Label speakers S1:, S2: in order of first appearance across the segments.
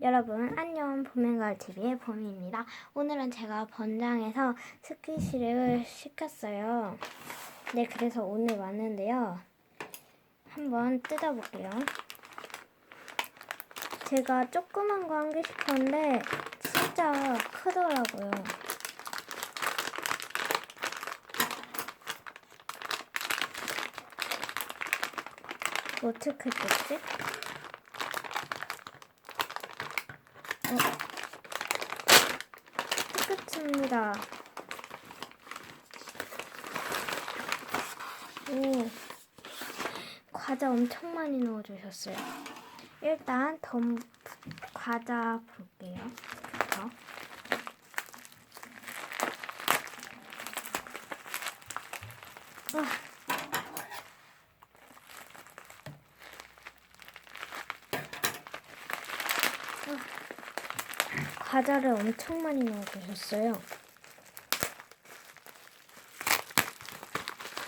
S1: 여러분 안녕 봄앤가을TV의 봄입니다. 오늘은 제가 번장에서 스키시를 시켰어요. 네 그래서 오늘 왔는데요. 한번 뜯어볼게요. 제가 조그만 거 한개 시켰는데 진짜 크더라고요. 어떻게 뜯지? 어. 끝입니다. 오, 과자 엄청 많이 넣어주셨어요. 일단 덤 과자 볼게요. 과자를 엄청 많이 넣어주셨어요.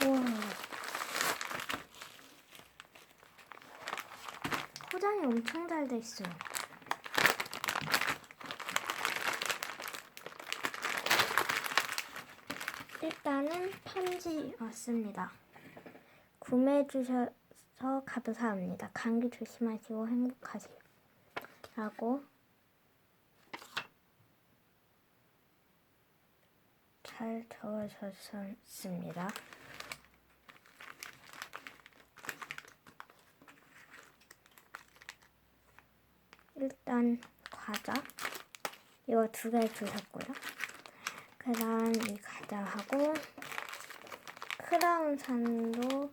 S1: 우와. 포장이 엄청 잘 돼 있어요. 일단은 편지 왔습니다. 구매해 주셔서 감사합니다. 감기 조심하시고 행복하세요. 라고 잘 적어주셨습니다. 일단 과자 이거 두 개 주셨고요. 그 다음 이 과자하고 크라운 산도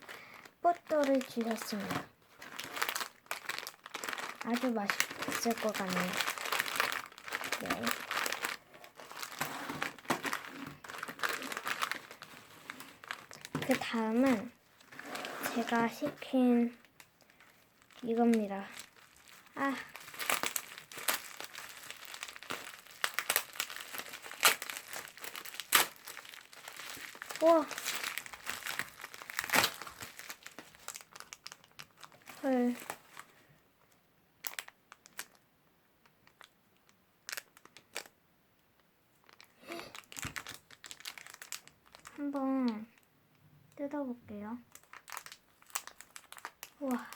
S1: 뽀또를 주셨습니다. 아주 맛있을 것 같네요. 네. 그 다음은 제가 시킨 이겁니다. 아. 우와. 헐. 한번 뜯어볼게요. 우와.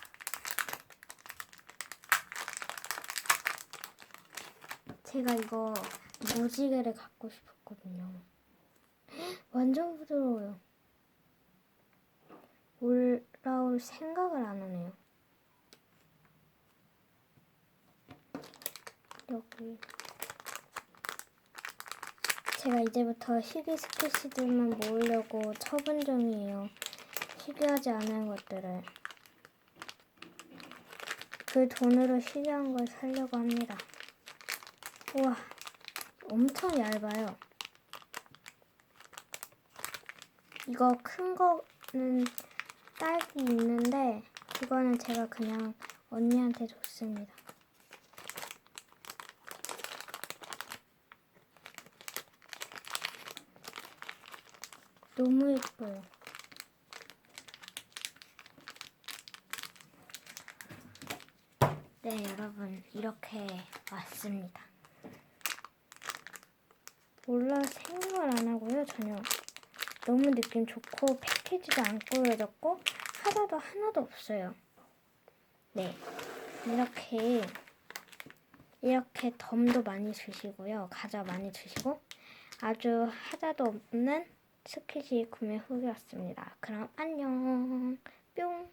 S1: 제가 이거 무지개를 갖고 싶었거든요. 완전 부드러워요. 올라올 생각을 안 하네요. 여기. 제가 이제부터 희귀 스케치들만 모으려고 처분 중이에요. 희귀하지 않은 것들을. 그 돈으로 희귀한 걸 사려고 합니다. 우와, 엄청 얇아요. 이거 큰 거는 딸기 있는데, 이거는 제가 그냥 언니한테 줬습니다. 너무 예뻐요. 네, 여러분, 이렇게 왔습니다. 몰라 생각을 안 하고요, 전혀. 너무 느낌 좋고, 패키지도 안 꾸려졌고, 하다도 하나도 없어요. 네, 이렇게, 이렇게 덤도 많이 주시고요. 과자 많이 주시고, 아주 하자도 없는 스키지 구매 후기였습니다. 그럼 안녕. 뿅.